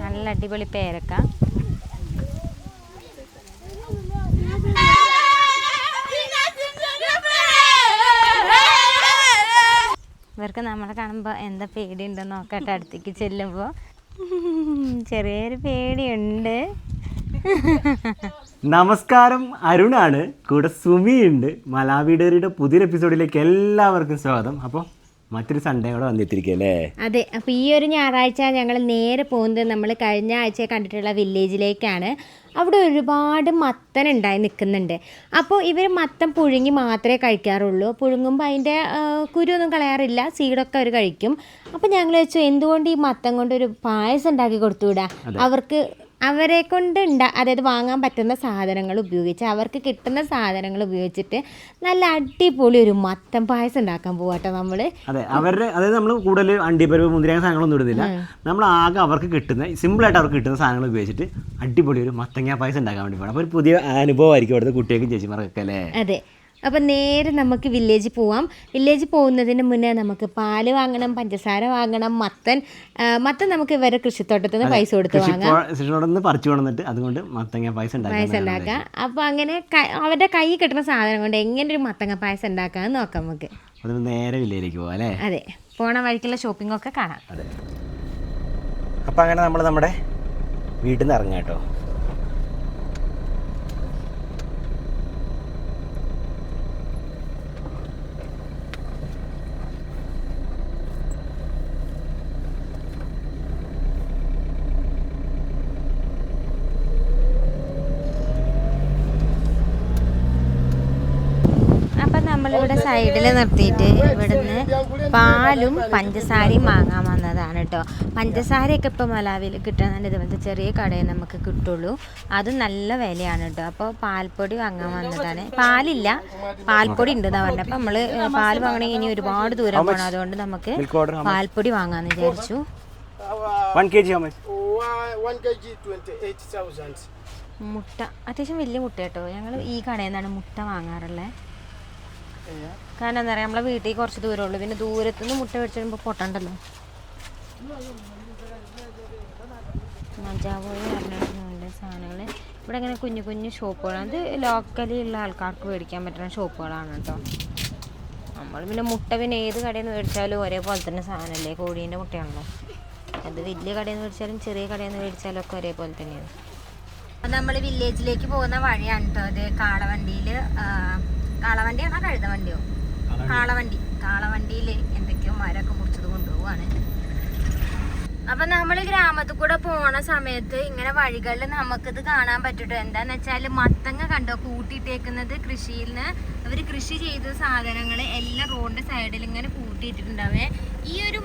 നല്ല അടിപൊളി പേരക്ക. ഇവർക്ക് നമ്മളെ കാണുമ്പോൾ എന്താ പേടിയുണ്ടെന്ന് നോക്കട്ടെ അടുത്തേക്ക് ചെല്ലുമ്പോൾ ചെറിയൊരു പേടിയുണ്ട്. നമസ്കാരം അരുണാണ്. കൂടെ സുമിയുണ്ട്. മലാവിഡേറിയുടെ പുതിയൊരു എപ്പിസോഡിലേക്ക് എല്ലാവർക്കും സ്വാഗതം. അപ്പോൾ മറ്റൊരു സൺഡേ കൂടെ വന്നെത്തിരിക്കുക അല്ലേ? അതെ അപ്പോൾ ഈ ഒരു ഞായറാഴ്ച ഞങ്ങൾ നേരെ പോകുന്നത് നമ്മൾ കഴിഞ്ഞ ആഴ്ച കണ്ടിട്ടുള്ള വില്ലേജിലേക്കാണ്. അവിടെ ഒരുപാട് മത്തൻ ഉണ്ടായി നിൽക്കുന്നുണ്ട്. അപ്പോൾ ഇവർ മത്തൻ പുഴുങ്ങി മാത്രമേ കഴിക്കാറുള്ളൂ. പുഴുങ്ങുമ്പോൾ അതിന്റെ കുരുവൊന്നും കളയാറില്ല. സീഡൊക്കെ അവർ കഴിക്കും. അപ്പോൾ ഞങ്ങൾ വെച്ചു എന്തുകൊണ്ട് ഈ മത്തൻ കൊണ്ട് ഒരു പായസം ഉണ്ടാക്കി കൊടുത്തുവിടാം അവർക്ക് അവരെ കൊണ്ട് ഉണ്ടാ അതായത് വാങ്ങാൻ പറ്റുന്ന സാധനങ്ങൾ ഉപയോഗിച്ച് അവർക്ക് കിട്ടുന്ന സാധനങ്ങൾ ഉപയോഗിച്ചിട്ട് നല്ല അടിപൊളി ഒരു മത്തം പായസം ഉണ്ടാക്കാൻ പോവാട്ടോ നമ്മൾ അതെ അവരുടെ അതായത് നമ്മൾ കൂടുതൽ അണ്ടിപ്പരിപ്പ് മുന്തിരിയ സാധനങ്ങളൊന്നും ഇടുന്നില്ല. നമ്മൾ ആകെ അവർക്ക് കിട്ടുന്ന സിമ്പിൾ ആയിട്ട് അവർക്ക് കിട്ടുന്ന സാധനങ്ങൾ ഉപയോഗിച്ചിട്ട് അടിപൊളി ഒരു മത്തങ്ങ പായസം ഉണ്ടാക്കാൻ വേണ്ടി പോകണം അപ്പോൾ ഒരു പുതിയ അനുഭവമായിരിക്കും അവിടുത്തെ കുട്ടികൾക്കും ചേച്ചിമാർക്കൊക്കെ അല്ലേ? അതെ. അപ്പം നേരെ നമുക്ക് വില്ലേജിൽ പോവാം. വില്ലേജിൽ പോകുന്നതിന് മുന്നേ നമുക്ക് പാൽ വാങ്ങണം പഞ്ചസാര വാങ്ങണം മത്തൻ മത്തൻ നമുക്ക് ഇവരെ കൃഷിത്തോട്ടത്തിൽ നിന്ന് പൈസ കൊടുത്ത് വാങ്ങാം. കൃഷിയോടെ നിന്ന് പറിച്ചു അതുകൊണ്ട് മത്തങ്ങ പായസം പായസം ഉണ്ടാക്കാം. അപ്പോൾ അങ്ങനെ അവരുടെ കൈ കിട്ടുന്ന സാധനം കൊണ്ട് എങ്ങനെ ഒരു മത്തങ്ങ പായസം ഉണ്ടാക്കാമെന്ന് നോക്കാം നമുക്ക്. അത് നേരെ വില്ലയിലേക്ക് പോവാം അല്ലേ? അതെ പോണ വഴിക്കുള്ള ഷോപ്പിംഗ് ഒക്കെ കാണാം. അതെ. അപ്പം അങ്ങനെ നമ്മൾ നമ്മുടെ വീട്ടിൽ നിന്ന് ഇറങ്ങാം കേട്ടോ. നമ്മളിവിടെ സൈഡിൽ നിർത്തിയിട്ട് ഇവിടുന്ന് പാലും പഞ്ചസാരയും വാങ്ങാൻ വന്നതാണ് കേട്ടോ. പഞ്ചസാരയൊക്കെ ഇപ്പോൾ മലാവിൽ കിട്ടുന്നുണ്ട് ഇതുപോലത്തെ ചെറിയ കടയിൽ നമുക്ക് കിട്ടുള്ളൂ. അത് നല്ല വിലയാണ് കേട്ടോ. അപ്പോൾ പാൽപ്പൊടി വാങ്ങാൻ വന്നതാണ്. പാലില്ല. പാൽപ്പൊടി ഉണ്ട് എന്നാ പറഞ്ഞത്. അപ്പം നമ്മൾ പാൽ വാങ്ങണമെങ്കിൽ ഇനി ഒരുപാട് ദൂരം പോകണം. അതുകൊണ്ട് നമുക്ക് പാൽപ്പൊടി വാങ്ങാമെന്ന് വിചാരിച്ചു. വൺ കെ ജി ഹോമസ് One, one kg, 28,000. മുട്ട. അത്യാവശ്യം വലിയ മുട്ട കേട്ടോ. ഞങ്ങൾ ഈ കടയിൽ നിന്നാണ് മുട്ട വാങ്ങാറുള്ളത് കാരണം എന്താ പറയുക നമ്മളെ വീട്ടിൽ കുറച്ച് ദൂരമുള്ളൂ പിന്നെ ദൂരത്തു നിന്ന് മുട്ട മേടിച്ച് വരുമ്പോൾ പൊട്ടണ്ടല്ലോ. മജാവോയി സാധനങ്ങൾ ഇവിടെ ഇങ്ങനെ കുഞ്ഞു കുഞ്ഞു ഷോപ്പുകളാണ് ഇത് ലോക്കലി ഉള്ള ആൾക്കാർക്ക് മേടിക്കാൻ പറ്റുന്ന ഷോപ്പുകളാണ് കേട്ടോ. നമ്മൾ പിന്നെ മുട്ട പിന്നെ ഏത് കടയിൽ നിന്ന് മേടിച്ചാലും ഒരേപോലെ തന്നെ സാധനമല്ലേ കോഴീന്റെ മുട്ടയാണല്ലോ. അത് വലിയ കടയിൽ നിന്ന് മേടിച്ചാലും ചെറിയ കടയിൽ നിന്ന് മേടിച്ചാലും ഒക്കെ ഒരേപോലെ തന്നെയാണ്. നമ്മൾ വില്ലേജിലേക്ക് പോകുന്ന വഴിയാണ് കേട്ടോ. ഇത് കാളവണ്ടിയിൽ കാളവണ്ടിയാണോ കഴുത വണ്ടിയോ കാളവണ്ടി. കാളവണ്ടിയിൽ എന്തൊക്കെയോ മരമൊക്കെ മുറിച്ചത് കൊണ്ടുപോവാണ്. അപ്പൊ നമ്മൾ ഗ്രാമത്തിൽ കൂടെ പോണ സമയത്ത് ഇങ്ങനെ വഴികളിൽ നമുക്കിത് കാണാൻ പറ്റുട്ടോ. എന്താന്ന് വെച്ചാൽ മത്തങ്ങ കണ്ടോ? കൂട്ടിയിട്ടേക്കുന്നത് കൃഷിയിൽ നിന്ന് അവർ കൃഷി ചെയ്ത സാധനങ്ങൾ എല്ലാം റോഡിന്റെ സൈഡിൽ ഇങ്ങനെ കൂട്ടിയിട്ടിട്ടുണ്ടാവേ. ഈ ഒരു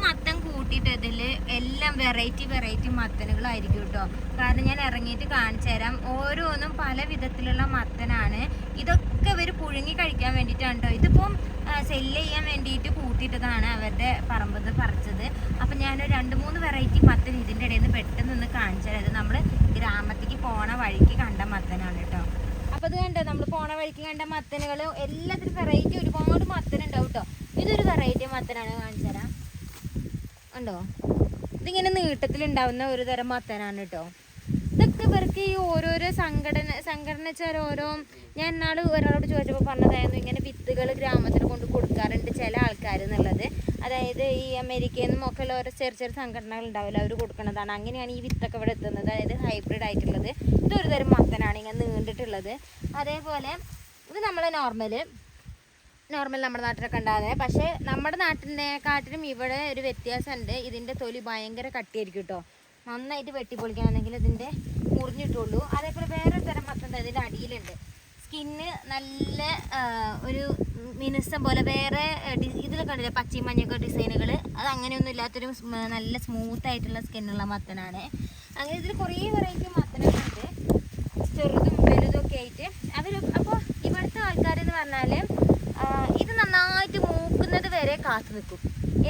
മത്തൻ കൂട്ടിയിട്ടതിൽ എല്ലാം വെറൈറ്റി വെറൈറ്റി മത്തനുകളായിരിക്കും കേട്ടോ കാരണം ഞാൻ ഇറങ്ങിയിട്ട് കാണിച്ചു തരാം. ഓരോന്നും പല വിധത്തിലുള്ള മത്തനാണ്. ഇതൊക്കെ ഇവർ പുഴുങ്ങി കഴിക്കാൻ വേണ്ടിയിട്ടാണ് കേട്ടോ ഇതിപ്പം സെല്ല് ചെയ്യാൻ വേണ്ടിയിട്ട് കൂട്ടിയിട്ടതാണ് അവരുടെ പറമ്പത് പറിച്ചത്. അപ്പം ഞാൻ രണ്ട് മൂന്ന് വെറൈറ്റി മത്തൻ ഇതിന്റെ ഇടയിൽ നിന്ന് പെട്ടെന്ന് ഒന്ന് കാണിച്ചു തരാം. നമ്മൾ ഗ്രാമത്തേക്ക് പോണ വഴിക്ക് കണ്ട മത്തനാണ് കേട്ടോ അപ്പോൾ അത് കണ്ടോ? നമ്മൾ പോണ വഴിക്ക് കണ്ട മത്തനുകൾ എല്ലാത്തിനും വെറൈറ്റി ഒരുപാട് മത്തനുണ്ടാവും കേട്ടോ ഇതൊരു വെറൈറ്റി മത്തനാണ് കാണിച്ചു തരാം. ഉണ്ടോ ഇതിങ്ങനെ നീട്ടത്തിലുണ്ടാവുന്ന ഒരു തരം മത്തനാണ് കേട്ടോ ഇതൊക്കെ ഇവർക്ക് ഈ ഓരോരോ സംഘടന സംഘടന ഓരോ ഞാൻ എന്നാൾ ഒരാളോട് ചോദിച്ചപ്പോൾ പറഞ്ഞതായിരുന്നു ഇങ്ങനെ വിത്തുകൾ ഗ്രാമത്തിൽ കൊണ്ട് കൊടുക്കാറുണ്ട് ചില ആൾക്കാർ എന്നുള്ളത്. അതായത് ഈ അമേരിക്കയിൽ നിന്നും ഒക്കെ ഉള്ള ഓരോ ചെറിയ ചെറിയ സംഘടനകൾ ഉണ്ടാവില്ല അവർ കൊടുക്കുന്നതാണ്. അങ്ങനെയാണ് ഈ വിത്തൊക്കെ ഇവിടെ എത്തുന്നത്. അതായത് ഹൈബ്രിഡ് ആയിട്ടുള്ളത്. ഇതൊരു തരം മത്തനാണ് ഇങ്ങനെ നീണ്ടിട്ടുള്ളത്. അതേപോലെ ഇത് നമ്മൾ നോർമൽ നോർമൽ നമ്മുടെ നാട്ടിലൊക്കെ ഉണ്ടാകുന്നത്. പക്ഷേ നമ്മുടെ നാട്ടിനെക്കാട്ടിലും ഇവിടെ ഒരു വ്യത്യാസമുണ്ട്. ഇതിന്റെ തൊലി ഭയങ്കര കട്ടിയായിരിക്കും കേട്ടോ. നന്നായിട്ട് വെട്ടിപ്പൊളിക്കണമെങ്കിൽ ഇതിന്റെ മുറിഞ്ഞിട്ടുള്ളൂ. അതേപോലെ വേറൊരു തരം മത്തം ഇതിന്റെ അടിയിലുണ്ട്. സ്കിന്ന് നല്ല ഒരു മിനുസം പോലെ വേറെ ഇതിൽ കണ്ടില്ലേ? പച്ചയും മഞ്ഞൊക്കെ ഡിസൈനുകൾ അത് അങ്ങനെയൊന്നും ഇല്ലാത്തൊരു നല്ല സ്മൂത്ത് ആയിട്ടുള്ള സ്കിന്നുള്ള മത്തനാണ്. അങ്ങനെ ഇതിൽ കുറേ വെറൈറ്റി മത്തനുണ്ട് ചെറുതും വലുതും ഒക്കെ ആയിട്ട്. അവർ അപ്പോൾ ഇവിടുത്തെ ആൾക്കാരെന്ന് പറഞ്ഞാൽ ഇത് നന്നായിട്ട് മൂക്കുന്നത് വരെ കാത്തു നിൽക്കും.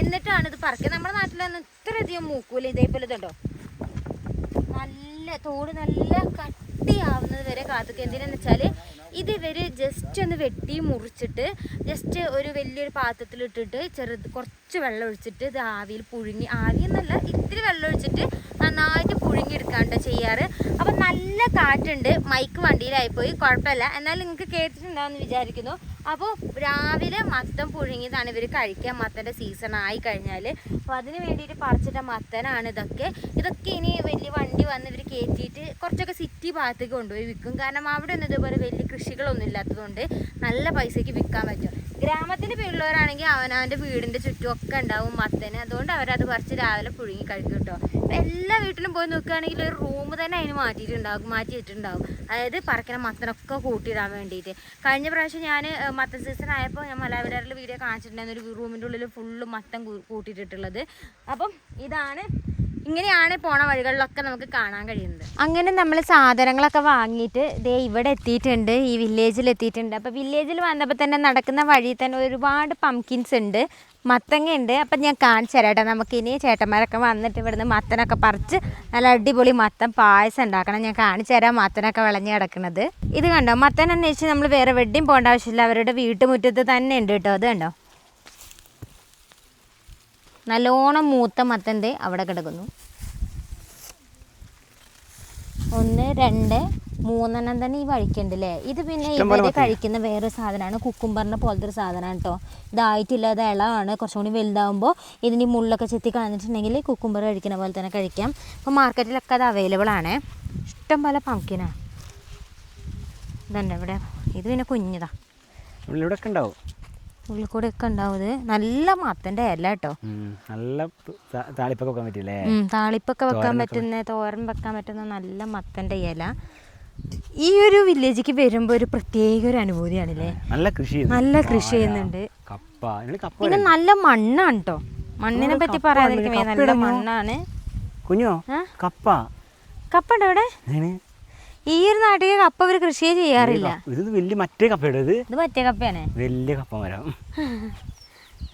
എന്നിട്ടാണ് ഇത് പറക്കുക. നമ്മുടെ നാട്ടിലൊന്നും ഇത്രയധികം മൂക്കൂല ഇതേപോലെ ഇതുണ്ടോ? നല്ല തോട് നല്ല കട്ടിയാവുന്നത് വരെ കാത്തുക്കുക എന്തിനാന്ന് വെച്ചാൽ ഇത് ഇവർ ജസ്റ്റ് ഒന്ന് വെട്ടി മുറിച്ചിട്ട് ജസ്റ്റ് ഒരു വലിയൊരു പാത്രത്തിൽ ഇട്ടിട്ട് ചെറുത് കുറച്ച് വെള്ളം ഒഴിച്ചിട്ട് ഇത് ആവിയിൽ പുഴുങ്ങി ആവി എന്നല്ല ഇത്തിരി വെള്ളം ഒഴിച്ചിട്ട് നന്നായിട്ട് പുഴുങ്ങി എടുക്കാണ്ടോ ചെയ്യാറ്. അപ്പം നല്ല കാറ്റുണ്ട്. മൈക്ക് വണ്ടിയിലായിപ്പോയി. കുഴപ്പമില്ല. എന്നാലും നിങ്ങൾക്ക് കേട്ടിട്ടുണ്ടാവുമെന്ന് വിചാരിക്കുന്നു. അപ്പോൾ രാവിലെ മത്തം പുഴുങ്ങിയതാണ് ഇവർ കഴിക്കുക മത്തന്റെ സീസൺ ആയി കഴിഞ്ഞാൽ അപ്പോൾ അതിന് വേണ്ടിയിട്ട് പറിച്ചിട്ട മത്തനാണ് ഇതൊക്കെ. ഇതൊക്കെ ഇനി വലിയ വണ്ടി വന്ന് ഇവർ കയറ്റിയിട്ട് കുറച്ചൊക്കെ സിറ്റി ഭാഗത്തേക്ക് കൊണ്ടുപോയി വിൽക്കും. കാരണം അവിടെ ഒന്നും ഇതുപോലെ വലിയ കൃഷികളൊന്നും ഇല്ലാത്തതുകൊണ്ട് നല്ല പൈസയ്ക്ക് വിൽക്കാൻ പറ്റും. ഗ്രാമത്തിന്റെ പിള്ളേരാണെങ്കിൽ അവനവന്റെ വീടിന്റെ ചുറ്റും ഒക്കെ ഉണ്ടാവും മത്തന്. അതുകൊണ്ട് അവരത് പറിച്ച് രാവിലെ പുഴുങ്ങി കഴിക്കും കേട്ടോ. എല്ലാ വീട്ടിലും പോയി നോക്കുകയാണെങ്കിൽ ഒരു റൂം തന്നെ അതിന് മാറ്റിയിട്ടുണ്ടാകും മാറ്റി വെച്ചിട്ടുണ്ടാവും അതായത് പറക്കണ മത്തനൊക്കെ കൂട്ടിയിടാൻ വേണ്ടിയിട്ട്. കഴിഞ്ഞ പ്രാവശ്യം ഞാൻ മത്തൻ സീസൺ ആയപ്പോൾ ഞാൻ മലയാളിയിൽ വീഡിയോ കാണിച്ചിട്ടുണ്ടായിരുന്നു. ഒരു റൂമിന്റെ ഉള്ളിൽ ഫുള്ള് മത്തൻ കൂട്ടിയിട്ടിട്ടുള്ളത്. അപ്പം ഇതാണ് ഇങ്ങനെയാണ് പോണ വഴികളിലൊക്കെ നമുക്ക് കാണാൻ കഴിയുന്നത്. അങ്ങനെ നമ്മൾ സാധനങ്ങളൊക്കെ വാങ്ങിയിട്ട് ദേ ഇവിടെ എത്തിയിട്ടുണ്ട് ഈ വില്ലേജിൽ എത്തിയിട്ടുണ്ട് അപ്പോൾ വില്ലേജിൽ വന്നപ്പോൾ തന്നെ നടക്കുന്ന വഴിയിൽ തന്നെ ഒരുപാട് പംകിൻസ് ഉണ്ട്. മത്തങ്ങ ഉണ്ട് അപ്പം ഞാൻ കാണിച്ചു തരാം കേട്ടോ നമുക്കിനി ചേട്ടന്മാരൊക്കെ വന്നിട്ട് ഇവിടുന്ന് മത്തനൊക്കെ പറിച്ച് നല്ല അടിപൊളി മത്തൻ പായസം ഉണ്ടാക്കണം. ഞാൻ കാണിച്ചു തരാം മത്തനൊക്കെ വിളഞ്ഞ് കിടക്കുന്നത്. ഇത് കണ്ടോ? മത്തൻ അന്വേഷിച്ച് നമ്മൾ വേറെ വെഡ്ഡിയും പോകേണ്ട ആവശ്യമില്ല. അവരുടെ വീട്ടുമുറ്റത്ത് തന്നെ ഉണ്ട് കേട്ടോ. അത് കണ്ടോ? നല്ലോണം മൂത്ത മത്തന്റെ അവിടെ കിടക്കുന്നു. ഒന്ന് രണ്ട് മൂന്നെണ്ണം തന്നെ ഈ വഴിക്കുണ്ട് അല്ലേ ഇത് പിന്നെ ഇവർ കഴിക്കുന്ന വേറൊരു സാധനമാണ്. കുക്കുംബറിനെ പോലത്തെ ഒരു സാധനമാണ് കേട്ടോ ഇതായിട്ടില്ല ഇത് ഇളമാണ് കുറച്ചും കൂടി വലുതാവുമ്പോൾ ഇതിന് ഈ മുള്ളൊക്കെ ചെത്തി കളഞ്ഞിട്ടുണ്ടെങ്കിൽ കുക്കുംബർ കഴിക്കുന്ന പോലെ തന്നെ കഴിക്കാം. അപ്പോൾ മാർക്കറ്റിലൊക്കെ അത് അവൈലബിൾ ആണ്. ഇഷ്ടം പോലെ പങ്കിനാണ് ഇതുണ്ട് ഇവിടെ. ഇത് പിന്നെ കുഞ്ഞിതാ. ഇവിടെ ഒക്കെ ഉണ്ടാവും. ഉള്ളിൽ കൂടെ ഒക്കെ ഉണ്ടാവും നല്ല മത്തന്റെ ഇല കേട്ടോ. നല്ല താളിപ്പൊക്കെ വെക്കാൻ പറ്റില്ലേ? താളിപ്പൊക്കെ വെക്കാൻ പറ്റുന്ന തോരൻ വെക്കാൻ പറ്റുന്ന നല്ല മത്തന്റെ ഇല. ഈ ഒരു വില്ലേജിക്ക് വരുമ്പോൾ ഒരു പ്രത്യേക ഒരു അനുഭൂതിയാണല്ലേ? നല്ല കൃഷി നല്ല കൃഷി ചെയ്യുന്നുണ്ട്. പിന്നെ നല്ല മണ്ണാണ് കേട്ടോ മണ്ണിനെ പറ്റി. കപ്പ നല്ല മണ്ണാണ്. കുഞ്ഞോ കപ്പ. കപ്പ ഉണ്ടോ ഇവിടെ ഈ ഒരു നാട്ടിലെ കപ്പ അവർ കൃഷിയെ ചെയ്യാറില്ല. ഇത് വലിയ മറ്റേ കപ്പയുടെ ഇത്? ഇത് മറ്റേ കപ്പയാണ്. വലിയ കപ്പ മരം.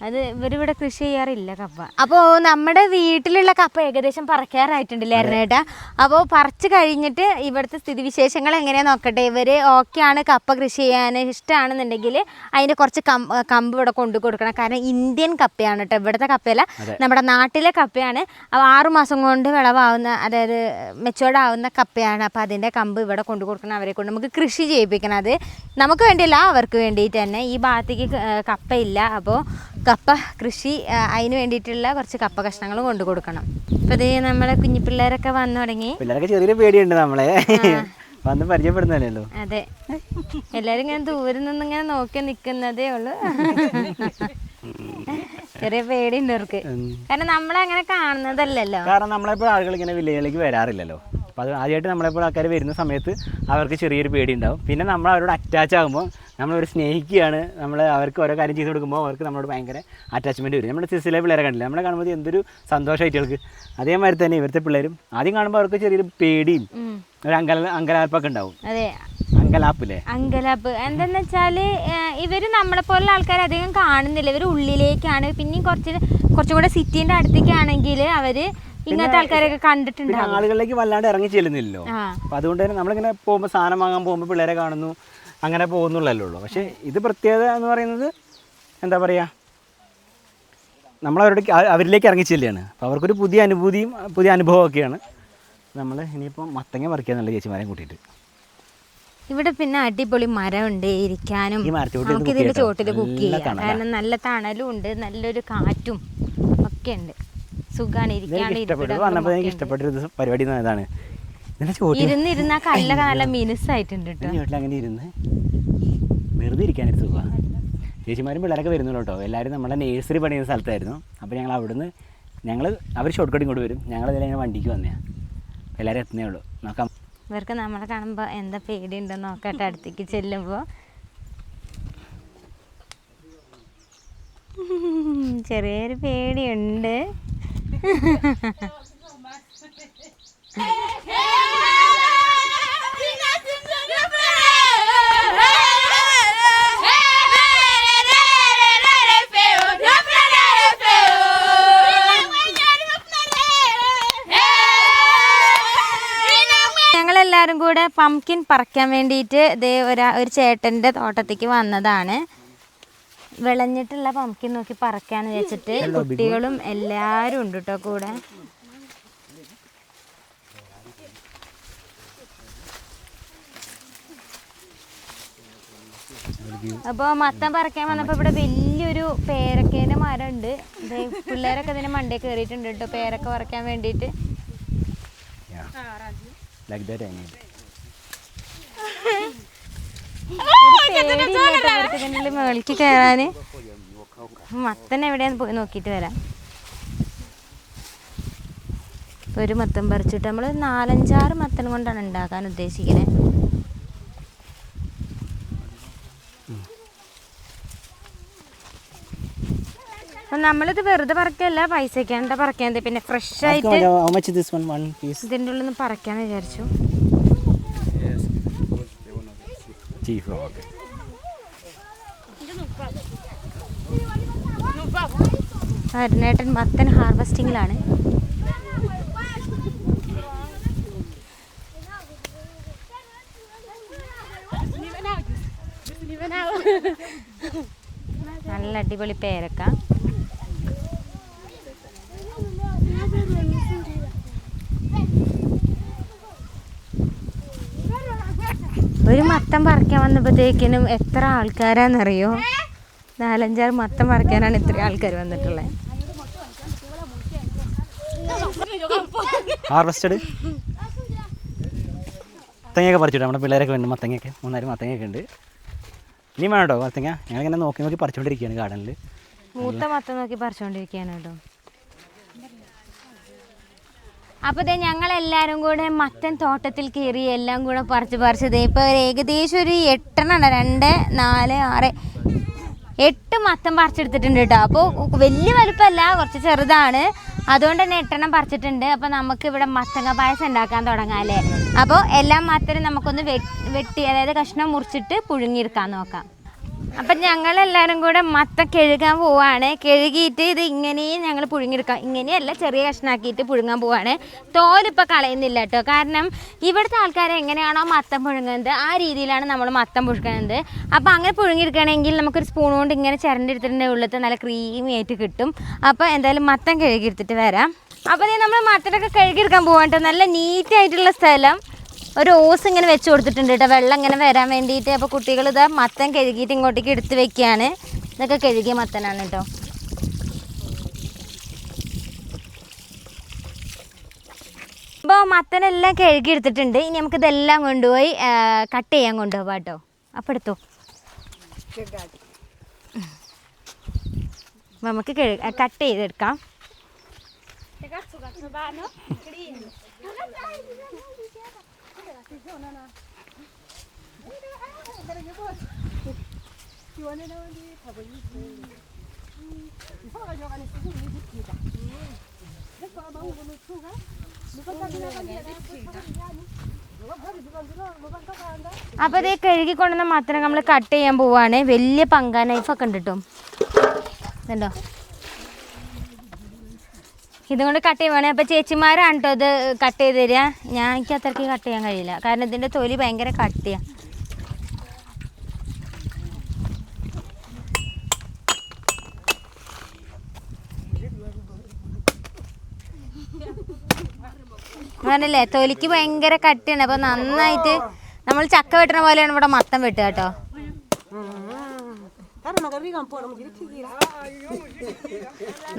അത് ഇവരിവിടെ കൃഷി ചെയ്യാറില്ല കപ്പ. അപ്പോൾ നമ്മുടെ വീട്ടിലുള്ള കപ്പ ഏകദേശം പറക്കാറായിട്ടുണ്ടല്ലായിരുന്നു ചേട്ടാ അപ്പോൾ പറിച്ചു കഴിഞ്ഞിട്ട് ഇവിടുത്തെ സ്ഥിതിവിശേഷങ്ങൾ എങ്ങനെയാ നോക്കട്ടെ? ഇവർ ഇവർ ആണ് കപ്പ കൃഷി ചെയ്യാൻ ഇഷ്ടമാണെന്നുണ്ടെങ്കിൽ അതിന്റെ കുറച്ച് കമ്പ് ഇവിടെ കൊണ്ടു കൊടുക്കണം. കാരണം ഇന്ത്യൻ കപ്പയാണ് കേട്ടോ ഇവിടുത്തെ കപ്പയല്ല. നമ്മുടെ നാട്ടിലെ കപ്പയാണ്. അപ്പോൾ ആറുമാസം കൊണ്ട് വിളവാകുന്ന അതായത് മെച്ചോർഡ് ആവുന്ന കപ്പയാണ്. അപ്പോൾ അതിന്റെ കമ്പ് ഇവിടെ കൊണ്ടു കൊടുക്കണം അവരെ കൊണ്ട് നമുക്ക് കൃഷി ചെയ്യിപ്പിക്കണം. അത് നമുക്ക് വേണ്ടിയല്ല അവർക്ക് വേണ്ടിയിട്ട് തന്നെ. ഈ ഭാഗത്തേക്ക് കപ്പയില്ല. അപ്പോൾ കപ്പ കൃഷി അതിന് വേണ്ടിയിട്ടുള്ള കുറച്ച് കപ്പ കഷ്ണങ്ങൾ കൊണ്ടു കൊടുക്കണം. ഇപ്പൊ ഇതേ നമ്മളെ കുഞ്ഞിപ്പിള്ളേരൊക്കെ വന്നു തുടങ്ങി. പിള്ളേരൊക്കെ ചെറിയൊരു പേടിയുണ്ട് നമ്മളെ. വന്ന് പരിചയപ്പെടുന്നല്ലോ അതെ. എല്ലാരും ഇങ്ങനെ ദൂരെ നിന്ന് ഇങ്ങനെ നോക്കി നിൽക്കുന്നതേ ഉള്ളൂ. ചെറിയ പേടിയുണ്ട് അവർക്ക്. കാരണം നമ്മളങ്ങനെ കാണുന്നതല്ലല്ലോ. കാരണം നമ്മളെപ്പോഴും ആളുകൾ ഇങ്ങനെ വില്ലേജിലേക്ക് വരാറില്ലല്ലോ. അപ്പോൾ അത് ആദ്യമായിട്ട് നമ്മളെപ്പോഴും ആൾക്കാർ വരുന്ന സമയത്ത് അവർക്ക് ചെറിയൊരു പേടി ഉണ്ടാവും പിന്നെ നമ്മൾ അവരോട് അറ്റാച്ച് ആകുമ്പോൾ നമ്മളവർ സ്നേഹിക്കുകയാണ്. നമ്മൾ അവർക്ക് ഓരോ കാര്യം ചെയ്ത് കൊടുക്കുമ്പോൾ അവർക്ക് നമ്മളോട് ഭയങ്കര അറ്റാച്ച്മെന്റ് വരും. നമ്മുടെ സിസിലെ പിള്ളേരെ കണ്ടില്ല? നമ്മളെ കാണുമ്പോൾ എന്തൊരു സന്തോഷമായിട്ട് അവർക്ക് അതേമാതിരി തന്നെ ഇവരുടെ പിള്ളേരും. ആദ്യം കാണുമ്പോൾ അവർക്ക് ചെറിയൊരു പേടിയും. ഒരു അങ്കല അങ്കലാൽപ്പൊക്കെ ഉണ്ടാവും. അങ്കലാപ്പില്ലേ? അങ്കലാപ്പ്. എന്താന്ന് വെച്ചാൽ ഇവർ നമ്മളെ പോലുള്ള ആൾക്കാർ അധികം കാണുന്നില്ല. ഇവർ ഉള്ളിലേക്കാണ്. പിന്നെയും കുറച്ച് കുറച്ചും കൂടെ സിറ്റിന്റെ അടുത്തേക്കാണെങ്കിൽ അവർ ഇങ്ങനത്തെ ആൾക്കാരൊക്കെ കണ്ടിട്ടുണ്ട് ആളുകളിലേക്ക് വല്ലാണ്ട് ഇറങ്ങി ചെല്ലുന്നില്ലല്ലോ. അപ്പൊ അതുകൊണ്ട് തന്നെ നമ്മളിങ്ങനെ പോകുമ്പോൾ സാധനം വാങ്ങാൻ പോകുമ്പോൾ പിള്ളേരെ കാണുന്നു അങ്ങനെ പോകുന്നുള്ളല്ലോ ഉള്ളൂ. പക്ഷേ ഇത് പ്രത്യേകത എന്ന് പറയുന്നത് എന്താ പറയാ നമ്മൾ അവരുടെ അവരിലേക്ക് ഇറങ്ങി ചെല്ലുകയാണ്. അപ്പോൾ അവർക്കൊരു പുതിയ അനുഭൂതിയും പുതിയ അനുഭവമൊക്കെയാണ്. നമ്മൾ ഇനിയിപ്പോൾ മത്തങ്ങ പറിക്കുക എന്നുള്ള ചേച്ചിമാരെ കൂട്ടിയിട്ട്. ഇവിടെ പിന്നെ അടിപൊളി മരമുണ്ട് ഇരിക്കാനും. നമുക്ക് ഇതിന്റെ ചോട്ടിൽ ചോട്ടിൽ കുക്ക് നല്ല ചെയ്യാം. കാരണം നല്ല തണലും ഉണ്ട് നല്ലൊരു കാറ്റും ഒക്കെ ഉണ്ട്. സുഖാണ് ഇരിക്കാണ്ട് ഇഷ്ടപ്പെട്ടു. ഒരു പരിപാടി എന്ന് ഇതാണ് ഇതിന്റെ ചോട്ടിൽ ഇരുന്ന് ഇരുന്ന ആ കല്ലൊക്കെ നല്ല മിനുസായിട്ടുണ്ട് കേട്ടോ. ചോട്ടിൽ അങ്ങനെ ഇരുന്ന് വെറുതെ ഇരിക്കാനൊരു സുഖമാണ് ചേച്ചിമാരും പിള്ളേരൊക്കെ വരുന്നുള്ളൂ കേട്ടോ. എല്ലാവരും നമ്മളെ നേഴ്സറി പണിയുന്ന സ്ഥലത്തായിരുന്നു. അപ്പോൾ ഞങ്ങൾ അവിടുന്ന് ഞങ്ങൾ അവർ ഷോർട്ട് കട്ട് ഇങ്ങോട്ട് വരും. ഞങ്ങൾ ഇതിലെ വണ്ടിക്ക് വന്നതാണ് എല്ലാവരും എത്തുന്നേ ഉള്ളൂ. നോക്കാം. ഇവർക്ക് നമ്മളെ കാണുമ്പോൾ എന്താ പേടിയുണ്ടെന്ന് നോക്കട്ടെ അടുത്തേക്ക് ചെല്ലുമ്പോൾ ചെറിയൊരു പേടിയുണ്ട് ഞങ്ങളെല്ലാവരും കൂടെ പംകിൻ പറിക്കാൻ വേണ്ടിയിട്ട് ഇതേ ഒരാ ഒരു ചേട്ടന്റെ തോട്ടത്തേക്ക് വന്നതാണ്. വിളഞ്ഞിട്ടുള്ള പംകിൻ നോക്കി പറിക്കാന്ന് വെച്ചിട്ട് കുട്ടികളും എല്ലാവരും ഉണ്ട് കേട്ടോ കൂടെ. അപ്പോൾ മത്തം പറിക്കാൻ വന്നപ്പോൾ ഇവിടെ വലിയൊരു പേരക്കേന്റെ മരം ഉണ്ട് പിള്ളേരൊക്കെ ഇതിന് മണ്ടേ കയറിയിട്ടുണ്ട് കേട്ടോ പേരക്ക പറിക്കാൻ വേണ്ടിയിട്ട്. ലൈക്ക് that I മേളിക്ക് കയറാന് മത്തൻ എവിടെയാന്ന് പോയി നോക്കിയിട്ട് വരാം. ഒരു മത്തൻ പറിച്ചിട്ട് നമ്മൾ നാലഞ്ചാറ് മത്തൻ കൊണ്ടാണ് ഉണ്ടാക്കാൻ ഉദ്ദേശിക്കുന്നത് നമ്മളിത് വെറുതെ പറക്കല്ല പൈസക്കാണ്ട പറക്കാൻ പിന്നെ ഫ്രഷ് ആയിട്ട് ഇതിന്റെ ഉള്ളിൽ നിന്ന് പറിക്കാന്ന് വിചാരിച്ചു. അരുണേട്ടൻ മത്തൻ ഹാർവെസ്റ്റിങ്ങിലാണ് നല്ല അടിപൊളി പേരക്ക ഒരു മത്തം പറിക്കാൻ വന്നപ്പോഴത്തേക്കിനും എത്ര ആൾക്കാരാന്നറിയോ? നാലഞ്ചാറ് മത്തം പറിക്കാനാണ് ഇത്ര ആൾക്കാർ വന്നിട്ടുള്ളത് ഹാർവസ്റ്റഡ് മത്തങ്ങയൊക്കെ പറിച്ചിട്ട് നമ്മുടെ പിള്ളേരൊക്കെ ഉണ്ട് മത്തങ്ങയൊക്കെ. മൂന്നാൽ മത്തങ്ങയൊക്കെ ഉണ്ട്. ഇനി വേണം കേട്ടോ മത്തങ്ങ? ഞങ്ങളിങ്ങനെ നോക്കി നോക്കി പറിച്ചുകൊണ്ടിരിക്കുകയാണ് ഗാർഡനിൽ മൂത്ത മത്തം നോക്കി പറിച്ചുകൊണ്ടിരിക്കുകയാണ് കേട്ടോ അപ്പോൾ ദേ ഞങ്ങളെല്ലാവരും കൂടെ മത്തൻ തോട്ടത്തിൽ കയറി എല്ലാം കൂടെ പറിച്ച് പറിച്ച് ദേ ഇപ്പോൾ ഏകദേശം ഒരു എട്ടെണ്ണം രണ്ട് നാല് ആറ്. എട്ട് മത്തം പറിച്ചെടുത്തിട്ടുണ്ട് കേട്ടോ. അപ്പോൾ വലിയ വലുപ്പമല്ല കുറച്ച് ചെറുതാണ്. അതുകൊണ്ട് തന്നെ എട്ടെണ്ണം പറിച്ചിട്ടുണ്ട്. അപ്പോൾ നമുക്ക് ഇവിടെ മത്തങ്ങ പായസം ഉണ്ടാക്കാൻ തുടങ്ങാം അല്ലേ? അപ്പോൾ എല്ലാ മത്തനും നമുക്കൊന്ന് വെട്ടി അതായത് കഷ്ണം മുറിച്ചിട്ട് പുഴുങ്ങിയെടുക്കാൻ നോക്കാം. അപ്പം ഞങ്ങളെല്ലാവരും കൂടെ മത്ത കഴുകാൻ പോവാണ്. കഴുകിയിട്ട് ഇത് ഇങ്ങനെയും ഞങ്ങൾ പുഴുങ്ങിയെടുക്കാം. ഇങ്ങനെയല്ല ചെറിയ കഷ്ണാക്കിയിട്ട് പുഴുങ്ങാൻ പോവാണ്. തോലിപ്പോൾ കളയുന്നില്ല കേട്ടോ. കാരണം ഇവിടുത്തെ ആൾക്കാർ എങ്ങനെയാണോ മത്തം പുഴുങ്ങുന്നത് ആ രീതിയിലാണ് നമ്മൾ മത്തം പുഴുക്കുന്നത് അപ്പോൾ അങ്ങനെ പുഴുങ്ങിയെടുക്കണമെങ്കിൽ നമുക്കൊരു സ്പൂൺ കൊണ്ട് ഇങ്ങനെ ചിരണ്ടെടുത്തിട്ടുണ്ടെങ്കിൽ ഉള്ളത്ത് നല്ല ക്രീമി ആയിട്ട് കിട്ടും. അപ്പോൾ എന്തായാലും മത്തം കഴുകിയെടുത്തിട്ട് വരാം. അപ്പോൾ നമ്മൾ മത്തനൊക്കെ കഴുകിയെടുക്കാൻ പോവാൻ കേട്ടോ. നല്ല നീറ്റായിട്ടുള്ള സ്ഥലം. ഒരു ഓസ് ഇങ്ങനെ വെച്ച് കൊടുത്തിട്ടുണ്ട് കേട്ടോ. വെള്ളം ഇങ്ങനെ വരാൻ വേണ്ടിയിട്ട്. അപ്പോൾ കുട്ടികൾ ഇതാ മത്തം കഴുകിയിട്ട് ഇങ്ങോട്ടേക്ക് എടുത്ത് വെക്കുകയാണ്. ഇതൊക്കെ കഴുകിയ മത്തനാണ് കേട്ടോ. അപ്പോൾ മത്തനെല്ലാം കഴുകി എടുത്തിട്ടുണ്ട്. ഇനി നമുക്ക് ഇതെല്ലാം കൊണ്ടുപോയി കട്ട് ചെയ്യാൻ കൊണ്ടുപോകാം കേട്ടോ. അപ്പോൾ എടുത്തോ. നമുക്ക് കട്ട് ചെയ്തെടുക്കാം. അപ്പോൾ ഇത് കഴുകി കൊണ്ടുവന്ന മാത്രം നമ്മൾ കട്ട് ചെയ്യാൻ പോവാണ്. വലിയ പങ്ക നൈഫൊക്കെ ഉണ്ട് കേട്ടോ ഇതുണ്ടോ? ഇതുകൊണ്ട് കട്ട് ചെയ്യുവാണ്. അപ്പോൾ ചേച്ചിമാരാണ് കേട്ടോ ഇത് കട്ട് ചെയ്ത് തരിക. ഞാൻ എനിക്ക് അത്രയ്ക്ക് കട്ട് ചെയ്യാൻ കഴിയില്ല. കാരണം ഇതിന്റെ തൊലി ഭയങ്കര കട്ടിയാണ് പറഞ്ഞില്ലേ തൊലിക്ക് ഭയങ്കര കട്ടിയാണ്. അപ്പോൾ നന്നായിട്ട് നമ്മൾ ചക്ക വെട്ടണ പോലെയാണ് ഇവിടെ മത്തം വെട്ടുക കേട്ടോ.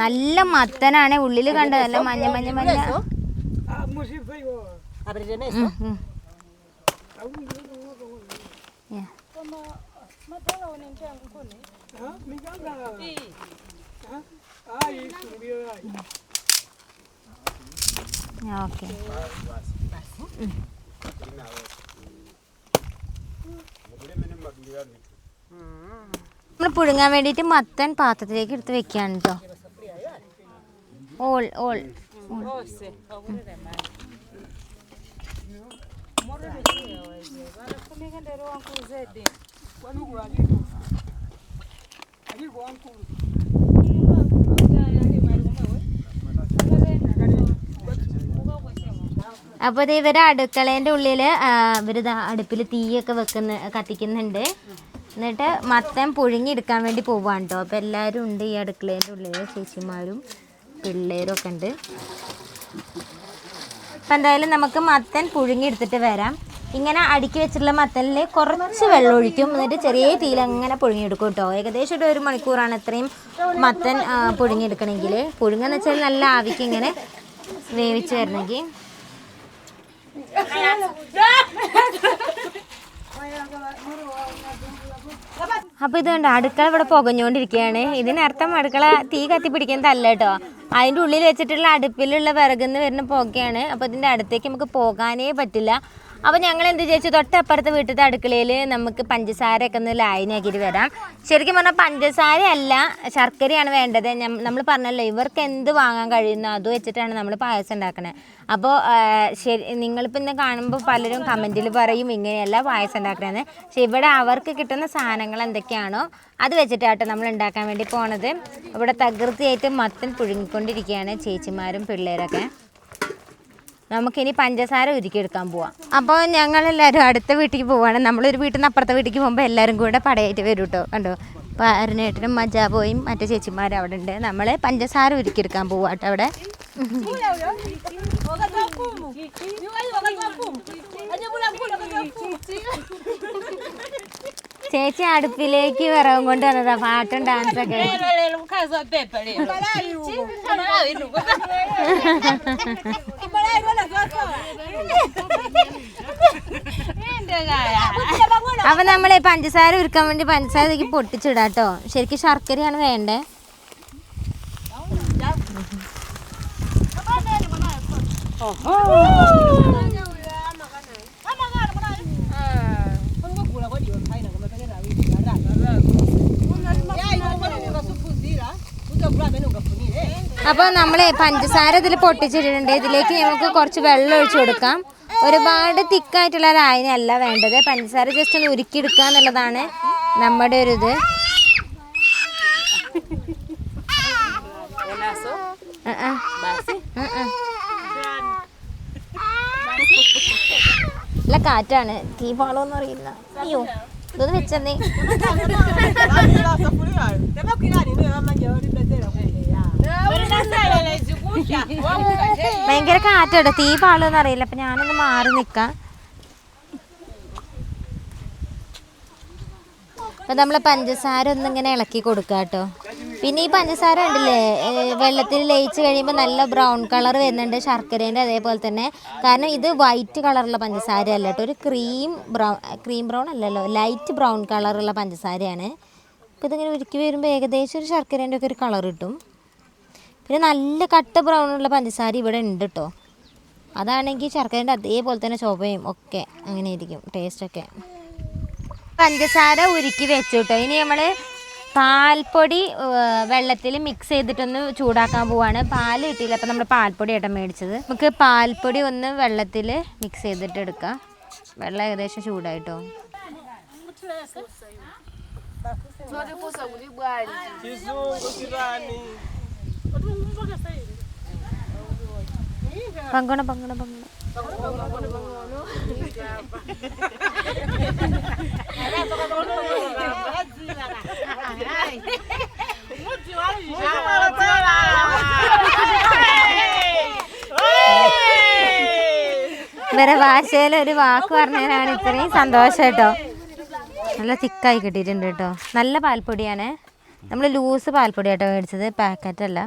നല്ല മത്തനാണ് ഉള്ളിൽ കണ്ടത് നല്ല മഞ്ഞ മഞ്ഞ മഞ്ഞ okay. നമ്മൾ പുഴുങ്ങാൻ വേണ്ടിയിട്ട് മത്തൻ പാത്രത്തിലേക്ക് എടുത്ത് വെക്കുകയാണ് കേട്ടോ ഓൾ ഓൾ അപ്പോൾ ഇത് ഇവരെ അടുക്കളേന്റെ ഉള്ളിൽ ഇവർ അടുപ്പിൽ തീയൊക്കെ വെക്കുന്ന കത്തിക്കുന്നുണ്ട്. എന്നിട്ട് മത്തൻ പുഴുങ്ങിയെടുക്കാൻ വേണ്ടി പോവാണ് കേട്ടോ അപ്പോൾ എല്ലാവരും ഉണ്ട് ഈ അടുക്കളേന്റെ ഉള്ളിൽ ചേച്ചിമാരും പിള്ളേരും ഒക്കെ ഉണ്ട്. അപ്പം എന്തായാലും നമുക്ക് മത്തൻ പുഴുങ്ങിയെടുത്തിട്ട് വരാം. ഇങ്ങനെ അടുക്കി വെച്ചിട്ടുള്ള മത്തനിൽ കുറച്ച് വെള്ളം ഒഴിക്കും. എന്നിട്ട് ചെറിയ തീയിൽ അങ്ങനെ പുഴുങ്ങിയെടുക്കും കേട്ടോ ഏകദേശം ഒരു ഒരു മണിക്കൂറാണ് ഇത്രയും മത്തൻ പുഴുങ്ങിയെടുക്കണമെങ്കിൽ പുഴുങ്ങെന്ന് വെച്ചാൽ നല്ല ആവിക്ക് ഇങ്ങനെ വേവിച്ച് വരണമെങ്കിൽ. അപ്പോൾ ഇത് കണ്ടോ അടുക്കള ഇവിടെ പുകഞ്ഞുകൊണ്ടിരിക്കുകയാണ്. ഇതിനർത്ഥം അടുക്കള തീ കത്തി പിടിക്കുന്നതല്ല കേട്ടോ. അതിന്റെ ഉള്ളിൽ വെച്ചിട്ടുള്ള അടുപ്പിലുള്ള വിറകുന്ന് വരുന്ന പുകയാണ്. അപ്പോൾ ഇതിന്റെ അടുത്തേക്ക് നമുക്ക് പോകാനേ പറ്റില്ല. അപ്പോൾ ഞങ്ങൾ എന്ത് ചോദിച്ചു തൊട്ടപ്പുറത്തെ വീട്ടിലത്തെ അടുക്കളയിൽ നമുക്ക് പഞ്ചസാരയൊക്കെ ഒന്ന് ലായനാക്കിയിട്ട് വരാം. ശരിക്കും പറഞ്ഞാൽ പഞ്ചസാര അല്ല ശർക്കരയാണ് വേണ്ടത്. നമ്മൾ പറഞ്ഞല്ലോ ഇവർക്ക് എന്ത് വാങ്ങാൻ കഴിയുന്നു അത് വെച്ചിട്ടാണ് നമ്മൾ പായസം ഉണ്ടാക്കണത് അപ്പോൾ ശരി നിങ്ങളിപ്പോൾ ഇന്ന് കാണുമ്പോൾ പലരും കമന്റിൽ പറയും ഇങ്ങനെയല്ല പായസം ഉണ്ടാക്കണമെന്ന് പക്ഷെ ഇവിടെ അവർക്ക് കിട്ടുന്ന സാധനങ്ങൾ എന്തൊക്കെയാണോ അത് വെച്ചിട്ടാട്ടോ നമ്മൾ ഉണ്ടാക്കാൻ വേണ്ടി പോണത്. ഇവിടെ തകൃതിയായിട്ട് മത്തൻ പുഴുങ്ങിക്കൊണ്ടിരിക്കുകയാണ് ചേച്ചിമാരും പിള്ളേരൊക്കെ. നമുക്കിനി പഞ്ചസാര ഉരുക്കിയെടുക്കാൻ പോവാം. അപ്പോൾ ഞങ്ങളെല്ലാവരും അടുത്ത വീട്ടിലേക്ക് പോവാണ് നമ്മളൊരു വീട്ടിൽ നിന്ന് അപ്പുറത്തെ വീട്ടിലേക്ക് പോകുമ്പോൾ എല്ലാവരും കൂടെ പടയായിട്ട് വരും കേട്ടോ. കണ്ടോ? അപ്പോൾ അരുണേട്ടനും മജാബോയും മറ്റു ചേച്ചിമാരും അവിടെ ഉണ്ട്. നമ്മൾ പഞ്ചസാര ഉരുക്കിയെടുക്കാൻ പോവാം കേട്ടോ അവിടെ. ചേച്ചി അടുപ്പിലേക്ക് വിറവും കൊണ്ട് വന്നതാ. പാട്ടും ഡാൻസൊക്കെ അപ്പൊ നമ്മളെ പഞ്ചസാര ഉരുക്കാൻ വേണ്ടി പഞ്ചസാര പൊട്ടിച്ചിടാട്ടോ. ശരിക്കും ശർക്കരയാണ് വേണ്ടേ? അപ്പൊ നമ്മൾ പഞ്ചസാര ഇതിൽ പൊട്ടിച്ചിട്ടുണ്ട് ഇതിലേക്ക് നമുക്ക് കുറച്ച് വെള്ളം ഒഴിച്ചു കൊടുക്കാം. ഒരുപാട് തിക്കായിട്ടുള്ള ലായനല്ല വേണ്ടത്. പഞ്ചസാര ജസ്റ്റ് ഒന്ന് ഉരുക്കിയെടുക്കുക എന്നുള്ളതാണ് നമ്മുടെ ഒരു ഇത്. നല്ല കാറ്റാണ്. തീ പാളോന്ന് അറിയില്ല അയ്യോ ഇതൊന്ന് വെച്ചെന്നേ. ഭയങ്കര കാറ്റാട്ടോ തീ പാളോന്ന് അറിയില്ല. അപ്പൊ ഞാനൊന്ന് മാറി നിക്കാം. അപ്പൊ നമ്മൾ പഞ്ചസാര ഒന്ന് ഇങ്ങനെ ഇളക്കി കൊടുക്കുക കേട്ടോ പിന്നെ ഈ പഞ്ചസാര ഉണ്ടല്ലേ? വെള്ളത്തിൽ ലയിച്ച് കഴിയുമ്പോൾ നല്ല ബ്രൗൺ കളർ വരുന്നുണ്ട് ശർക്കരേന്റെ അതേപോലെ തന്നെ. കാരണം ഇത് വൈറ്റ് കളറുള്ള പഞ്ചസാര അല്ല കേട്ടോ ഒരു ക്രീം ബ്രൗൺ ക്രീം ബ്രൗൺ അല്ലല്ലോ. ലൈറ്റ് ബ്രൗൺ കളറുള്ള പഞ്ചസാരയാണ്. അപ്പോൾ ഇതിങ്ങനെ ഉരുക്കി വരുമ്പോൾ ഏകദേശം ഒരു ശർക്കരേന്റെ ഒക്കെ ഒരു കളർ കിട്ടും. പിന്നെ നല്ല കട്ട ബ്രൗൺ ഉള്ള പഞ്ചസാര ഇവിടെ ഉണ്ട് കേട്ടോ അതാണെങ്കിൽ ശർക്കരേന്റെ അതേപോലെ തന്നെ ചുവയും ഒക്കെ അങ്ങനെ ഇരിക്കും ടേസ്റ്റൊക്കെ പഞ്ചസാര ഉരുക്കി വെച്ചു കേട്ടോ ഇനി നമ്മൾ പാൽപ്പൊടി വെള്ളത്തിൽ മിക്സ് ചെയ്തിട്ടൊന്ന് ചൂടാക്കാൻ പോവാണ്. പാൽ കിട്ടിയില്ല അപ്പം നമ്മൾ പാൽപ്പൊടി ഇട മേടിച്ചത്. നമുക്ക് പാൽപ്പൊടി ഒന്ന് വെള്ളത്തിൽ മിക്സ് ചെയ്തിട്ട് എടുക്കാം. വെള്ളം ഏകദേശം ചൂടായിട്ടോ. പങ്കണ പങ്കണ പങ്കണ. ഇവരെ ഭാഷയിൽ ഒരു വാക്ക് പറഞ്ഞതിനാണ് ഇത്രയും സന്തോഷം കേട്ടോ. നല്ല തിക്കായി കിട്ടിയിട്ടുണ്ട് കേട്ടോ. നല്ല പാൽപ്പൊടിയാണ്. നമ്മൾ ലൂസ് പാൽപ്പൊടി ആട്ടോ മേടിച്ചത് പാക്കറ്റല്ല.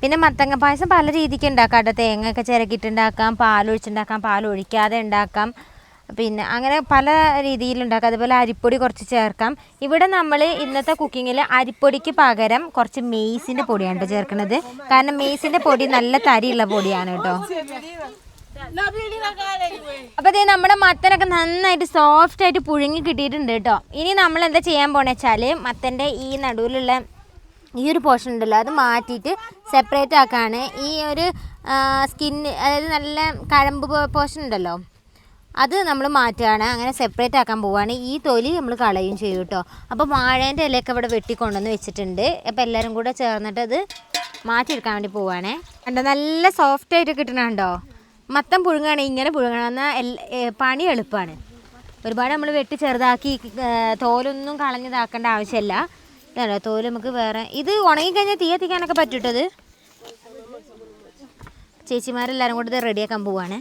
പിന്നെ മത്തങ്ങ പായസം പല രീതിക്ക് ഉണ്ടാക്കാം കേട്ടോ. തേങ്ങ ഒക്കെ ചിരക്കിയിട്ടുണ്ടാക്കാം പാലൊഴിച്ചുണ്ടാക്കാം പാലൊഴിക്കാതെ ഉണ്ടാക്കാം. പിന്നെ അങ്ങനെ പല രീതിയിലുണ്ടാക്കാം അതുപോലെ അരിപ്പൊടി കുറച്ച് ചേർക്കാം. ഇവിടെ നമ്മൾ ഇന്നത്തെ കുക്കിങ്ങിൽ അരിപ്പൊടിക്ക് പകരം കുറച്ച് മെയ്സിന്റെ പൊടിയാണ് കേട്ടോ ചേർക്കുന്നത്. കാരണം മെയ്സിന്റെ പൊടി നല്ല തരിയുള്ള പൊടിയാണ് കേട്ടോ. അപ്പൊ ദേ നമ്മുടെ മത്തനൊക്കെ നന്നായിട്ട് സോഫ്റ്റ് ആയിട്ട് പുഴുങ്ങി കിട്ടിയിട്ടുണ്ട് കേട്ടോ. ഇനി നമ്മൾ എന്താ ചെയ്യാൻ പോണെന്ന് വെച്ചാൽ മത്തന്റെ ഈ നടുവിലുള്ള ഈ ഒരു പോർഷൻ ഉണ്ടല്ലോ അത് മാറ്റിയിട്ട് സെപ്പറേറ്റ് ആക്കാണ്. ഈ ഒരു സ്കിൻ അതായത് നല്ല കഴമ്പ് പോർഷൻ ഉണ്ടല്ലോ അത് നമ്മൾ മാറ്റുകയാണ്. അങ്ങനെ സെപ്പറേറ്റ് ആക്കാൻ പോവുകയാണ് ഈ തൊലി നമ്മൾ കളയും ചെയ്യും കേട്ടോ. അപ്പോൾ വാഴേന്റെ ഇലയൊക്കെ ഇവിടെ വെട്ടിക്കൊണ്ടുവന്ന് വെച്ചിട്ടുണ്ട്. അപ്പോൾ എല്ലാവരും കൂടെ ചേർന്നിട്ട് അത് മാറ്റിയെടുക്കാൻ വേണ്ടി പോവുകയാണേ കണ്ടോ നല്ല സോഫ്റ്റ് ആയിട്ട് കിട്ടണുണ്ടോ മത്തം പുഴുങ്ങുകയാണെങ്കിൽ ഇങ്ങനെ പുഴുങ്ങണം എന്നാൽ എല്ല- പണി എളുപ്പമാണ് ഒരുപാട് നമ്മൾ വെട്ടി ചെറുതാക്കി തോലൊന്നും കളഞ്ഞതാക്കേണ്ട ആവശ്യമില്ല ഇതാണോ? തോൽ നമുക്ക് വേറെ ഇത് ഉണങ്ങിക്കഴിഞ്ഞാൽ തീ എത്തിക്കാനൊക്കെ പറ്റൂട്ടത് ചേച്ചിമാരെല്ലാവരും കൂടി ഇത് റെഡിയാക്കാൻ പോവാണ്.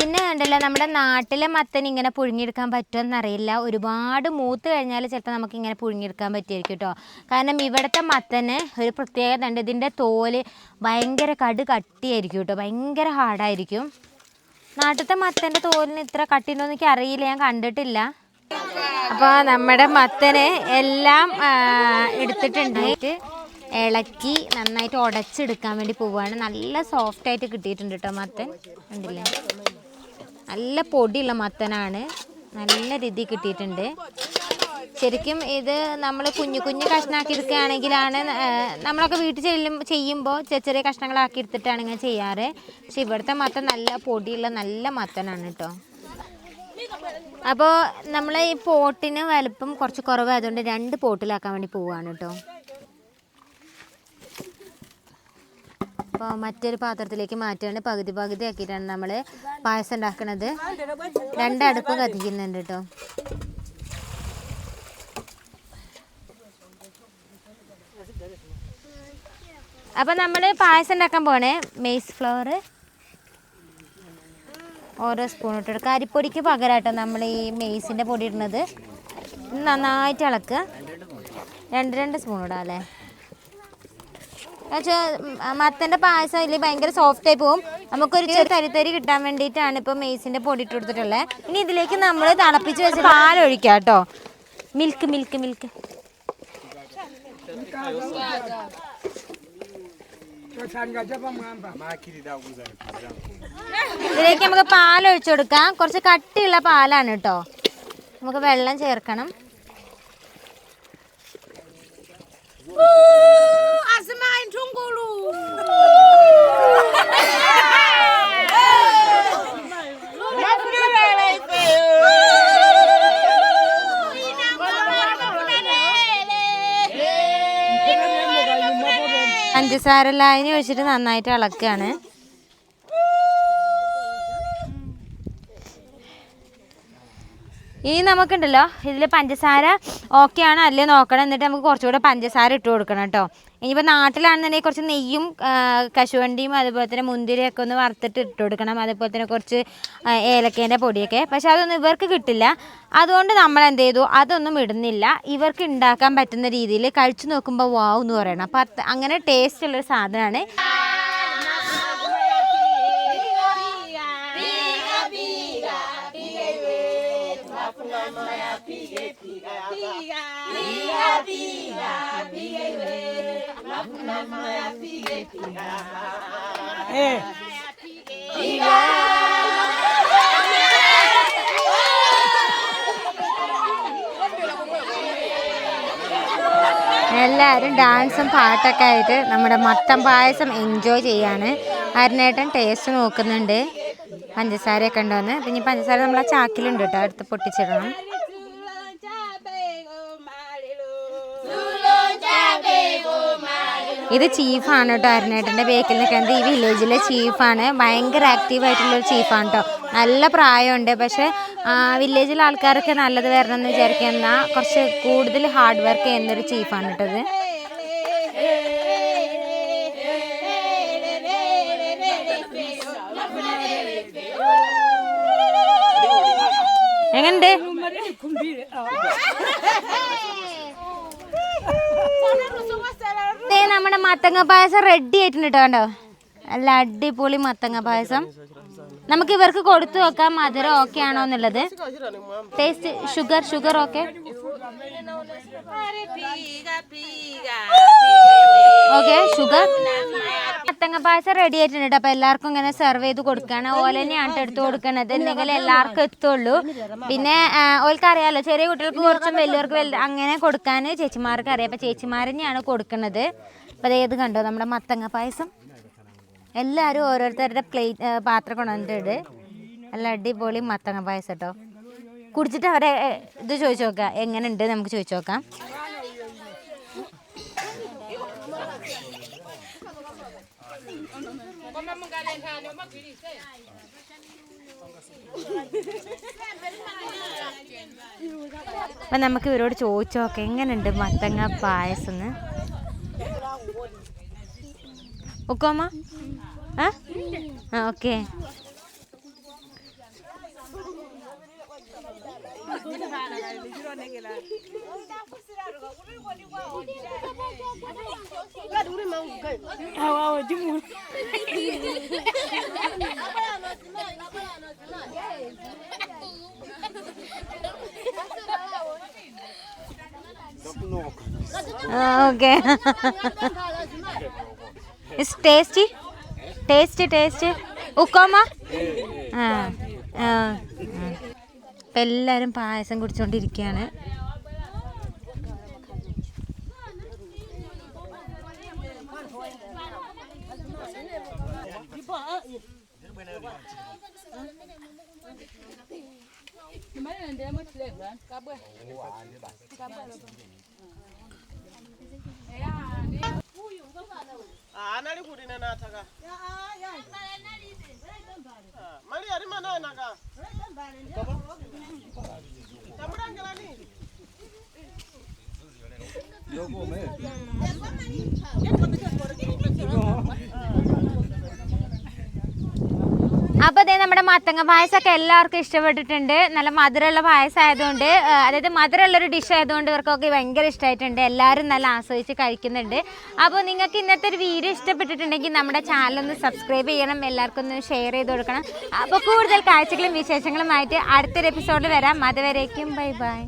പിന്നെ കണ്ടല്ലോ നമ്മുടെ നാട്ടിലെ മത്തൻ ഇങ്ങനെ പുഴുങ്ങിയെടുക്കാൻ പറ്റുമെന്നറിയില്ല. ഒരുപാട് മൂത്ത് കഴിഞ്ഞാൽ ചിലപ്പോൾ നമുക്ക് ഇങ്ങനെ പുഴുങ്ങിയെടുക്കാൻ പറ്റിയിരിക്കും കേട്ടോ കാരണം ഇവിടുത്തെ മത്തന് ഒരു പ്രത്യേകത ഉണ്ട്. ഇതിന്റെ തോൽ ഭയങ്കര കട് കട്ടിയായിരിക്കും കേട്ടോ ഭയങ്കര ഹാർഡായിരിക്കും. നാട്ടിലത്തെ മത്തന്റെ തോലിന് ഇത്ര കട്ടിയുണ്ടോ എന്നൊക്കെ അറിയില്ല ഞാൻ കണ്ടിട്ടില്ല. അപ്പോൾ നമ്മുടെ മത്തന് എല്ലാം എടുത്തിട്ടുണ്ടായിട്ട് എടുത്തിട്ടുണ്ട് ഇളക്കി നന്നായിട്ട് ഉടച്ചെടുക്കാൻ വേണ്ടി പോവുകയാണ് നല്ല സോഫ്റ്റായിട്ട് കിട്ടിയിട്ടുണ്ട് കേട്ടോ മത്തൻ. കണ്ടില്ലേ? നല്ല പൊടിയുള്ള മത്തനാണ്. നല്ല രീതി കിട്ടിയിട്ടുണ്ട്. ശരിക്കും ഇത് നമ്മൾ കുഞ്ഞു കുഞ്ഞു കഷ്ണാക്കി എടുക്കുകയാണെങ്കിലാണ് നമ്മളൊക്കെ വീട്ടിൽ ചെല്ലും ചെയ്യുമ്പോൾ ചെറിയ ചെറിയ കഷ്ണങ്ങളാക്കി എടുത്തിട്ടാണ് ഇങ്ങനെ ചെയ്യാറ്. പക്ഷെ ഇവിടുത്തെ മത്തൻ നല്ല പൊടിയുള്ള നല്ല മത്തനാണ് കേട്ടോ. അപ്പോൾ നമ്മൾ ഈ പോട്ടിന് വലുപ്പം കുറച്ച് കുറവായതുകൊണ്ട് രണ്ട് പോട്ടിലാക്കാൻ വേണ്ടി പോവുകയാണ് കേട്ടോ. അപ്പോൾ മറ്റൊരു പാത്രത്തിലേക്ക് മാറ്റുകയാണ്. പകുതി പകുതി ആക്കിയിട്ടാണ് നമ്മൾ പായസം ഉണ്ടാക്കുന്നത് രണ്ടടുപ്പ് കത്തിക്കുന്നുണ്ട് കേട്ടോ. അപ്പം നമ്മൾ പായസം ഉണ്ടാക്കാൻ പോണേ മെയ്സ് ഫ്ലവർ ഓരോ സ്പൂൺ ഇട്ടെടുക്കുക അരിപ്പൊടിക്ക് പകരമായിട്ടോ നമ്മൾ ഈ മെയ്സിന്റെ പൊടി ഇടുന്നത്. നന്നായിട്ട് ഇളക്കുക. രണ്ട് രണ്ട് സ്പൂൺ ഇടാം അല്ലേ? മത്തന്റെ പായസം അതിൽ ഭയങ്കര സോഫ്റ്റ് ആയി പോകും നമുക്കൊരു ചെറിയ തരിത്തരി കിട്ടാൻ വേണ്ടിയിട്ടാണ് ഇപ്പോൾ മെയ്സിന്റെ പൊടി ഇട്ട് കൊടുത്തിട്ടുള്ളത്. ഇനി ഇതിലേക്ക് നമ്മൾ തിളപ്പിച്ച് വെച്ച് പാലൊഴിക്കാം കേട്ടോ. Milk milk milk. ഇതിലേക്ക് നമുക്ക് പാൽ ഒഴിച്ചു കൊടുക്കാം. കുറച്ച് കട്ടിയുള്ള പാലാണ് കേട്ടോ. നമുക്ക് വെള്ളം ചേർക്കണം. പഞ്ചസാര ലായനി ഒഴിച്ചിട്ട് നന്നായിട്ട് ഇളക്കുകയാണ് ഇനി നമുക്കുണ്ടല്ലോ ഇതിൽ പഞ്ചസാര ഓക്കെ ആണോ. അല്ലേ നോക്കണം. എന്നിട്ട് നമുക്ക് കുറച്ചുകൂടെ പഞ്ചസാര ഇട്ട് കൊടുക്കണം കേട്ടോ. ഇനിയിപ്പോൾ നാട്ടിലാണെന്നുണ്ടെങ്കിൽ കുറച്ച് നെയ്യും കശുവണ്ടിയും അതുപോലെ തന്നെ മുന്തിരിയൊക്കെ ഒന്ന് വറുത്തിട്ട് ഇട്ട് കൊടുക്കണം. അതുപോലെ തന്നെ കുറച്ച് ഏലക്കേന്റെ പൊടിയൊക്കെ. പക്ഷേ അതൊന്നും ഇവർക്ക് കിട്ടില്ല. അതുകൊണ്ട് നമ്മൾ എന്ത് ചെയ്തു? അതൊന്നും ഇടുന്നില്ല. ഇവർക്ക് ഉണ്ടാക്കാൻ പറ്റുന്ന രീതിയിൽ കഴിച്ചു നോക്കുമ്പോൾ വാവ് എന്ന് പറയണം. അപ്പം അങ്ങനെ ടേസ്റ്റ് ഉള്ളൊരു സാധനമാണ്. എല്ലാവരും ഡാൻസും പാട്ടൊക്കെ ആയിട്ട് നമ്മുടെ മത്തം പായസം എൻജോയ് ചെയ്യാണ്. അരുണേട്ടൻ ടേസ്റ്റ് നോക്കുന്നുണ്ട്. പഞ്ചസാരയൊക്കെ ഉണ്ടോന്ന്. പിന്നെ പഞ്ചസാര നമ്മളെ ചാക്കിലുണ്ട് കേട്ടോ അടുത്ത് പൊട്ടിച്ചിടണം. ഇത് ചീഫാണ് കേട്ടോ അരുണേട്ടന്റെ ബേക്കിൽ നിൽക്കുന്നത്. ഈ വില്ലേജിലെ ചീഫാണ്. ഭയങ്കര ആക്റ്റീവ് ആയിട്ടുള്ള ഒരു ചീഫാണ് കേട്ടോ നല്ല പ്രായമുണ്ട്. പക്ഷെ വില്ലേജിലെ ആൾക്കാരൊക്കെ നല്ലത് വരണം എന്ന് വിചാരിക്കുന്ന കുറച്ച് കൂടുതൽ ഹാർഡ് വർക്ക് ചെയ്യുന്നൊരു ചീഫാണ് കേട്ടത് എങ്ങനുണ്ട്? ദേ നമ്മുടെ മത്തങ്ങ പായസം റെഡി ആയിട്ടുണ്ട് കേട്ടോ കണ്ടോ? നല്ല അടിപൊളി മത്തങ്ങ പായസം. നമുക്ക് ഇവർക്ക് കൊടുത്തു നോക്കാം മധുരം ഓക്കെ ആണോ എന്നുള്ളത്. Taste sugar sugar okay okay sugar. മത്തങ്ങ പായസം റെഡി ആയിട്ടുണ്ട് കേട്ടോ. അപ്പൊ എല്ലാവർക്കും ഇങ്ങനെ സെർവ് ചെയ്ത് കൊടുക്കാണ്. ഓല തന്നെയാണ് എടുത്ത് കൊടുക്കണത്. എന്തെങ്കിലും എല്ലാവർക്കും എത്തുള്ളൂ. പിന്നെ ഓൽക്ക് അറിയാലോ ചെറിയ കുട്ടികൾക്ക് കുറച്ചും വലിയവർക്ക് വലിയ അങ്ങനെ കൊടുക്കാൻ ചേച്ചിമാർക്ക് അറിയാം. അപ്പൊ ചേച്ചിമാർ തന്നെയാണ് കൊടുക്കുന്നത് അപ്പൊ അതേത് കണ്ടോ നമ്മുടെ മത്തങ്ങ പായസം. എല്ലാവരും ഓരോരുത്തരുടെ പ്ലേറ്റ് പാത്രം കൊണ്ടുവന്നിട്ടുണ്ട്. നല്ല അടിപൊളി മത്തങ്ങ പായസം കേട്ടോ. കുടിച്ചിട്ട് അവരെ ഇത് ചോദിച്ചു നോക്കാം. എങ്ങനെയുണ്ട് നമുക്ക് ചോദിച്ചു നോക്കാം. അപ്പം നമുക്ക് ഇവരോട് ചോദിച്ചു നോക്കാം. എങ്ങനെയുണ്ട് മത്തങ്ങ പായസം എന്ന് ഒക്കോമ്മ ആ ആ okay. Okay is tasty taste taste ഉക്കോമ്മ അപ്പം എല്ലാവരും പായസം കുടിച്ചുകൊണ്ടിരിക്കുകയാണ് anali kuti nenataka mali yari mananaka tamulangelani yokome അപ്പോൾ അതേ നമ്മുടെ മത്തങ്ങ പായസമൊക്കെ എല്ലാവർക്കും ഇഷ്ടപ്പെട്ടിട്ടുണ്ട്. നല്ല മധുരമുള്ള പായസം ആയതുകൊണ്ട് അതായത് മധുരമുള്ളൊരു ഡിഷ് ആയതുകൊണ്ട് ഇവർക്കൊക്കെ ഭയങ്കര ഇഷ്ടമായിട്ടുണ്ട്. എല്ലാവരും നല്ല ആസ്വദിച്ച് കഴിക്കുന്നുണ്ട്. അപ്പോൾ നിങ്ങൾക്ക് ഇന്നത്തെ ഒരു വീഡിയോ ഇഷ്ടപ്പെട്ടിട്ടുണ്ടെങ്കിൽ നമ്മുടെ ചാനൽ ഒന്ന് സബ്സ്ക്രൈബ് ചെയ്യണം. എല്ലാവർക്കും ഒന്ന് ഷെയർ ചെയ്ത് കൊടുക്കണം. അപ്പോൾ കൂടുതൽ കാഴ്ചകളും വിശേഷങ്ങളുമായിട്ട് അടുത്തൊരു എപ്പിസോഡിൽ വരാം. അതുവരേക്കും ബൈ ബൈ